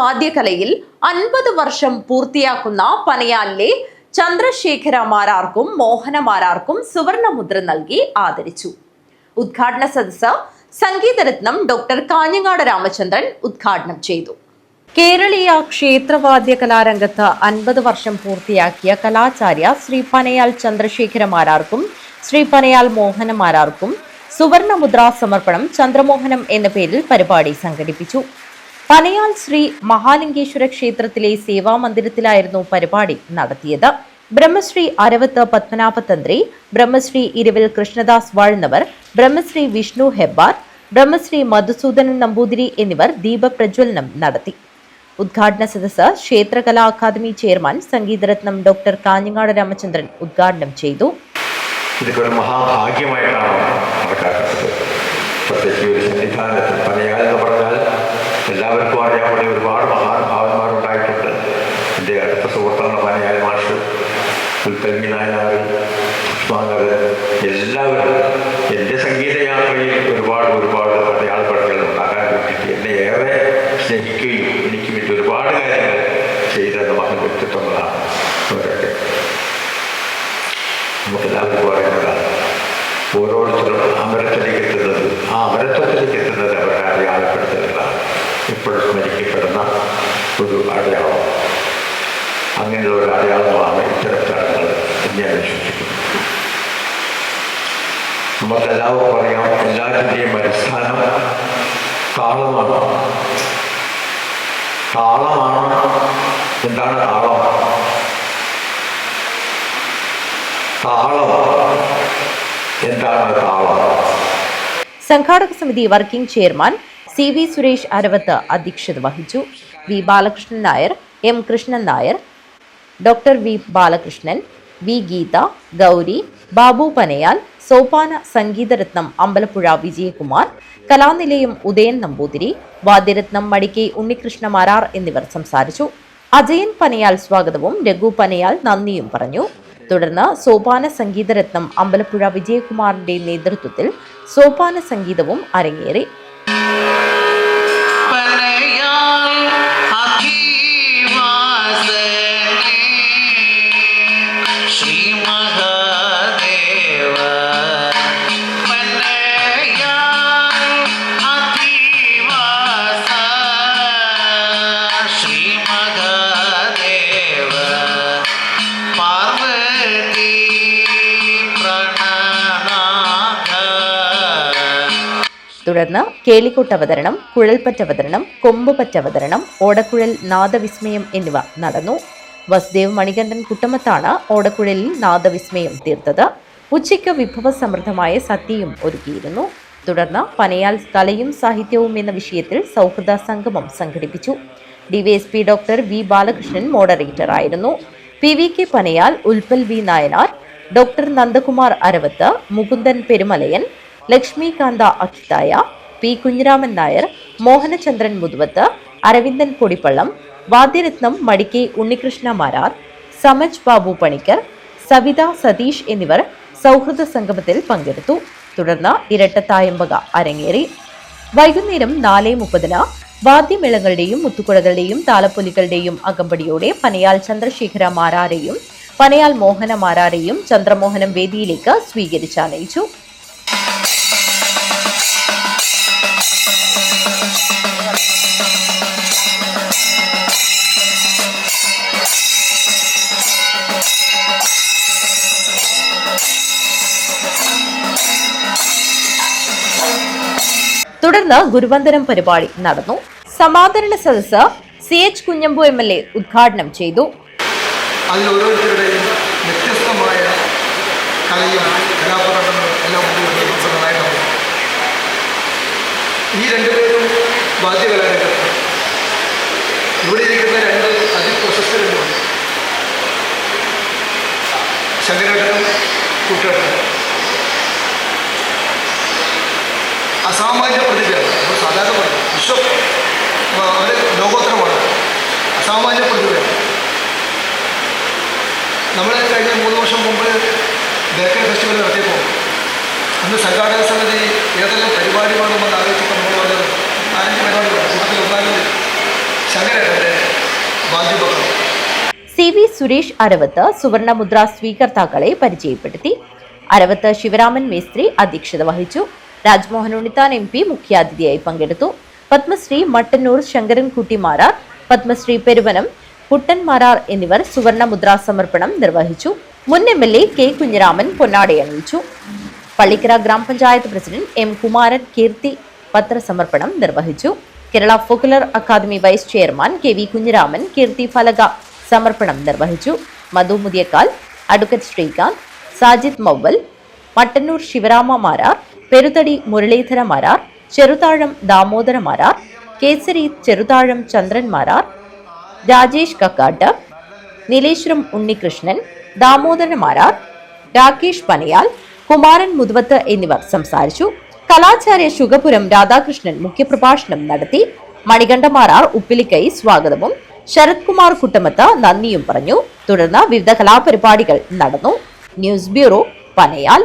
വാദ്യകലയിൽ അൻപത് വർഷം പൂർത്തിയാക്കുന്ന പനയാലിലെ ചന്ദ്രശേഖര മാരാർക്കും മോഹന മാരാർക്കും സുവർണമുദ്ര നൽകി ആദരിച്ചു. ഉദ്ഘാടന സദസ്സ് സംഗീതരത്നം ഡോക്ടർ കാഞ്ഞങ്ങാട് രാമചന്ദ്രൻ ഉദ്ഘാടനം ചെയ്തു. കേരളീയ ക്ഷേത്രവാദ്യ കലാരംഗത്ത് അൻപത് വർഷം പൂർത്തിയാക്കിയ കലാചാര്യ ശ്രീ പനയാൽ ചന്ദ്രശേഖര മാരാർക്കും ശ്രീ പനയാൽ മോഹന മാരാർക്കും സുവർണമുദ്ര സമർപ്പണം ചന്ദ്രമോഹനം എന്ന പേരിൽ പരിപാടി സംഘടിപ്പിച്ചു. പനയാൽ ശ്രീ മഹാലിംഗേശ്വര ക്ഷേത്രത്തിലെ സേവാമന്ദിരത്തിലായിരുന്നു പരിപാടി നടത്തിയത്. ബ്രഹ്മശ്രീ അരവത്ത് പത്മനാഭ തന്ത്രി ബ്രഹ്മശ്രീ ഇരുവിൽ കൃഷ്ണദാസ് വാഴുന്നവർ ബ്രഹ്മശ്രീ വിഷ്ണു ഹെബ്ബാർ ബ്രഹ്മശ്രീ മധുസൂദനൻ നമ്പൂതിരി എന്നിവർ ദീപപ്രജ്വലനം നടത്തി. ഉദ്ഘാടന സദസ്സ് ക്ഷേത്രകലാ അക്കാദമി ചെയർമാൻ സംഗീതരത്നം ഡോക്ടർ കാഞ്ഞങ്ങാട് രാമചന്ദ്രൻ ഉദ്ഘാടനം ചെയ്തു. ഇതൊക്കെ മഹാഭാഗ്യമായിട്ടാണ് കണക്കാക്കുന്നത് പ്രത്യേകിച്ച് ഒരു സന്നിധാനത്തിൽ നമുക്കെല്ലാവർക്കും അറിയുന്നതാണ് ഓരോരുത്തരും അമരത്തിലേക്ക് എത്തുന്നത് ആ അമരത്വത്തിലേക്ക് എത്തുന്നത് അവരുടെ അടയാളപ്പെടുത്തലുകളാണ്. ഇപ്പോഴും സ്മരിക്കപ്പെടുന്ന ഒരു അടയാളം. അങ്ങനെയുള്ള ഒരു അടയാളങ്ങളാണ് ഇത്തരം ചടങ്ങുകൾ എന്ന് ഞാൻ വിശ്വസിക്കുന്നു നമുക്കെല്ലാവർക്കും അറിയാം എല്ലാത്തിന്റെയും അടിസ്ഥാനം താളമാണ് താളമാണ് എന്താണ് താളം താളം. എന്താണ് താളം? സംഘാടക സമിതി working chairman C V Suresh Aravath അധ്യക്ഷത വഹിച്ചു. V Balakrishnan Nair M Krishnan Nair doctor V Balakrishnan V Geetha Gauri Babu Panayal സോപാന സംഗീതരത്നം അമ്പലപ്പുഴ വിജയകുമാർ കലാനിലയം ഉദയൻ നമ്പൂതിരി വാദ്യരത്നം മടിക്കെ ഉണ്ണികൃഷ്ണ മാരാർ എന്നിവർ സംസാരിച്ചു. അജയൻ പനയാൽ സ്വാഗതവും രഘു പനയാൽ നന്ദിയും പറഞ്ഞു. തുടർന്ന് സോപാന സംഗീതരത്നം അമ്പലപ്പുഴ വിജയകുമാറിന്റെ നേതൃത്വത്തിൽ സോപാന സംഗീതവും അരങ്ങേറി. തുടർന്ന് കേളിക്കൊട്ട് അവതരണം കുഴൽപ്പറ്റ അവതരണം കൊമ്പുപറ്റ അവതരണം ഓടക്കുഴൽ നാദവിസ്മയം എന്നിവ നടന്നു. വസുദേവ് മണികണ്ഠൻ കുട്ടമത്താണ് ഓടക്കുഴലിൽ നാദവിസ്മയം തീർത്തത്. ഉച്ചയ്ക്ക് വിഭവസമൃദ്ധമായ സദ്യയും ഒരുക്കിയിരുന്നു. തുടർന്ന് പനയാൽ കലയും സാഹിത്യവും എന്ന വിഷയത്തിൽ സൗഹൃദ സംഗമം സംഘടിപ്പിച്ചു. DYSP doctor V Balakrishnan moderator ആയിരുന്നു. P V K Panayal Utpal V Nayanar doctor Nandakumar Aravath Mukundan Perumalayan Lakshmikantha Agithaya P Kunhiraman Nair Mohanachandran Muthuvath Aravindan Podippallam വാദ്യരത്നം Madikkai Unnikrishna Marar Samaj Babu Panicker Savitha Satheesh എന്നിവർ സൗഹൃദ സംഗമത്തിൽ പങ്കെടുത്തു. തുടർന്ന് ഇരട്ടത്തായമ്പക അരങ്ങേറി. വൈകുന്നേരം നാല് മുപ്പതിന് വാദ്യമേളങ്ങളുടെയും മുത്തുകുഴകളുടെയും താലപ്പൊലികളുടെയും അകമ്പടിയോടെ പനയാൽ ചന്ദ്രശേഖര മാരാരെയും പനയാൽ മോഹന മാരാരെയും ചന്ദ്രമോഹനം വേദിയിലേക്ക് സ്വീകരിച്ചാനയിച്ചു തുടർന്ന് ഗുരുവന്ദനം പരിപാടി നടന്നു. സമാദരണ സദസ്സ് C H Kunhambu M L A ഉദ്ഘാടനം ചെയ്തു. അതിൽ ഓരോരുത്തരുടെയും വ്യത്യസ്തമായ കലയും കലാപ്രകടനവും എല്ലാം ഈ രണ്ടുപേരും വാദ്യകലാരംഗത്ത് ഇവിടെ ഇരിക്കുന്ന രണ്ട് അതിപ്രശസ്തരുമാണ്. ശങ്കരേട്ടനും കൂട്ടാട്ടം അസാമാന്യ പ്രതിഭയാണ്. നമ്മൾ സാധാരണ പറയും വിശ്വ അവർ ലോകോത്തരമാണ്. അസാമാന്യ പ്രതിഭയാണ്. നമ്മൾ കഴിഞ്ഞ മൂന്ന് വർഷം മുമ്പ് ബേക്കറി ഫെസ്റ്റിവൽ നടത്തിയപ്പോൾ അന്ന് സംഘാടക സമിതി ഏതെല്ലാം പരിപാടി വേണമെന്ന് ആലോചിച്ചപ്പോൾ സി വി സുരേഷ് അരവത്ത് സുവർണമുദ്ര സ്വീകർത്താക്കളെ പരിചയപ്പെടുത്തി. അരവത്ത് ശിവരാമൻ മേസ്ത്രി അധ്യക്ഷത വഹിച്ചു. രാജ്മോഹൻ ഉണ്ണിത്താൻ എം പി മുഖ്യാതിഥിയായി പങ്കെടുത്തു. പത്മശ്രീ മട്ടന്നൂർ ശങ്കരൻകുട്ടി മാരാർ പത്മശ്രീ പെരുവനം കുട്ടൻ മാരാർ എന്നിവർ സുവർണമുദ്ര സമർപ്പണം നിർവഹിച്ചു. മുൻ M L A K Kunhiraman പൊന്നാടയണിയിച്ചു Pallikkara ഗ്രാമപഞ്ചായത്ത് പ്രസിഡന്റ് എം കുമാരൻ കീർത്തി പത്രസമർപ്പണം നിർവഹിച്ചു. Kerala folklore academy vice chairman K V Kunhiraman കീർത്തി ഫലക സമർപ്പണം നിർവഹിച്ചു. മധു മുതിയക്കാൽ അഡ്വക്കേറ്റ് ശ്രീകാന്ത് സാജിദ് മൗവൽ മട്ടന്നൂർ ശിവരാമ മാരാർ പെരുതടി മുരളീധര മാരാർ ചെറുതാഴം ദാമോദര മാരാർ കേസരി ചെറുതാഴം ചന്ദ്രൻ മാരാർ രാജേഷ് കക്കാട്ട് നീലേശ്വരം ഉണ്ണികൃഷ്ണൻ ദാമോദരൻ മാരാർ രാകേഷ് പനയാൽ കുമാരൻ മുതുവത്ത് എന്നിവർ സംസാരിച്ചു. കലാചാര്യ ശുഗപുരം രാധാകൃഷ്ണൻ മുഖ്യപ്രഭാഷണം നടത്തി മണികണ്ഠമാരാർ ഉപ്പിലിക്കൈ സ്വാഗതവും ശരത് കുമാർ കുട്ടമത്ത് നന്ദിയും പറഞ്ഞു. തുടർന്ന് വിവിധ കലാപരിപാടികൾ നടന്നു. News bureau Panayal.